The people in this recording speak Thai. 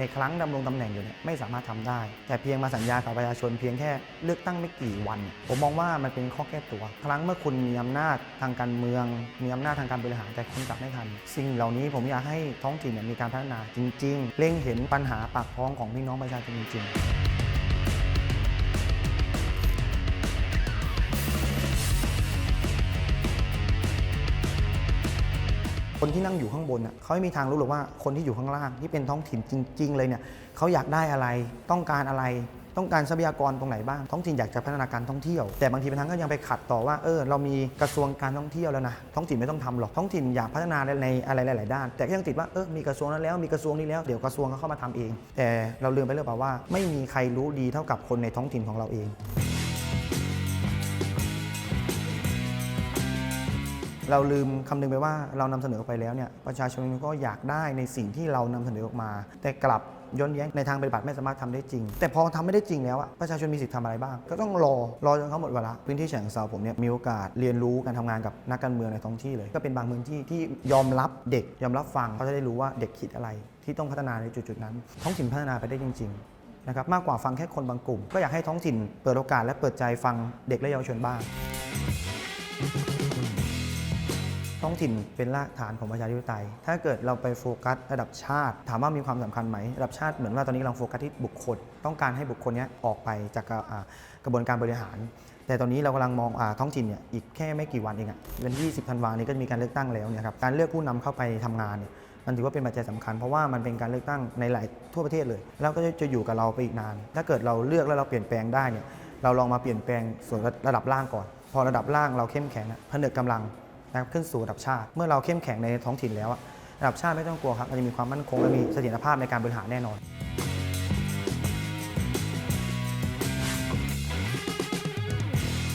ในครั้งดำรงตำแหน่งอยู่เนี่ยไม่สามารถทำได้ แต่เพียงมาสัญญากับประชาชนเพียงแค่เลือกตั้งไม่กี่วัน ผมมองว่ามันเป็นข้อแก้ตัว ครั้งเมื่อคุณมีอำนาจทางการเมือง มีอำนาจทางการบริหารแต่คุณกลับไม่ทัน สิ่งเหล่านี้ผมอยากให้ท้องถิ่นเนี่ยมีการพัฒนาจริง ๆ เร่งเห็นปัญหาปากท้องของพี่น้องประชาชนจริง ๆ คนที่นั่งอยู่ข้างบนน่ะเขาไม่มีทางรู้หรอกว่าคนที่อยู่ข้างล่างที่เป็นท้องถิ่นจริง ๆ เลยเนี่ยเขาอยากได้อะไรต้องการอะไรต้องการทรัพยากรตรงไหนบ้าง ท้องถิ่นอยากจะพัฒนาการท่องเที่ยว แต่บางทีบางครั้งก็ยังไปขัดต่อว่า เออ เรามีกระทรวงการท่องเที่ยวแล้วนะ ท้องถิ่นไม่ต้องทำหรอก ท้องถิ่นอยากพัฒนาในอะไรหลาย ๆ ด้าน แต่ก็ยังติดว่า เออ มีกระทรวงนั้นแล้ว มีกระทรวงนี้แล้ว เดี๋ยวกระทรวงเขาเข้ามาทำเอง แต่เราลืมไปหรือเปล่าว่า ไม่มีใครรู้ดีเท่ากับคนในท้องถิ่นของเราเอง เราลืมคำนึงไปว่าเรานำเสนอออกไปแล้วเนี่ยประชาชนก็อยากได้ในสิ่งที่เรานำเสนอออกมา แต่กลับย้อนแย้งในทางปฏิบัติไม่สามารถทำได้จริง แต่พอทำไม่ได้จริงแล้วอะประชาชนมีสิทธิ์ทำอะไรบ้าง ก็ต้องรอรอจนเขาหมดเวลาพื้นที่ฉะเชิงเซาผมเนี่ยมีโอกาสเรียนรู้การทำงานกับนักการเมืองในท้องที่เลย ก็เป็นบางพื้นที่ที่ยอมรับเด็กยอมรับฟังเขาจะได้รู้ว่าเด็กคิดอะไร ที่ต้องพัฒนาในจุดๆนั้น ท้องถิ่นพัฒนาไปได้จริง ๆ นะครับมากกว่าฟังแค่คนบางกลุ่ม ก็อยากให้ท้องถิ่นเปิดโอกาสและเปิดใจฟังเด็กและเยาวชนบ้าง ท้องถิ่นเป็นรากฐานของประชาธิปไตย ถ้าเกิดเราไปโฟกัสระดับชาติ ถามว่ามีความสำคัญไหมระดับชาติเหมือนว่าตอนนี้กำลังโฟกัสที่บุคคล ต้องการให้บุคคลนี้ออกไปจากกระบวนการบริหาร แต่ตอนนี้เรากำลังมองอท้องถิ่นเนี่ยอีกแค่ไม่กี่วันเองอะวันที่20ธันวานี้ก็จะมีการเลือกตั้งแล้วเนี่ยครับการเลือกผู้นำเข้าไปทำงานเนี่ยมันถือว่าเป็นปัจจัยสำคัญเพราะว่ามันเป็นการเลือกตั้งในหลายทั่วประเทศเลย แล้วก็จะอยู่กับเราไปอีกนาน ถ้าเกิดเราเลือกแล้วเราเปลี่ยนแปลงได้เนี่ยเราลองมาเปลี่ยนแปลงส่วนระดับล่างก่อน พอระดับล่างเราเข้มแข็งผนึกกำลัง นะครับขึ้นสู่ระดับชาติ เมื่อเราเข้มแข็งในท้องถิ่นแล้วอะระดับชาติไม่ต้องกลัวครับเราจะมีความมั่นคงและมีเสถียรภาพในการบริหารแน่นอน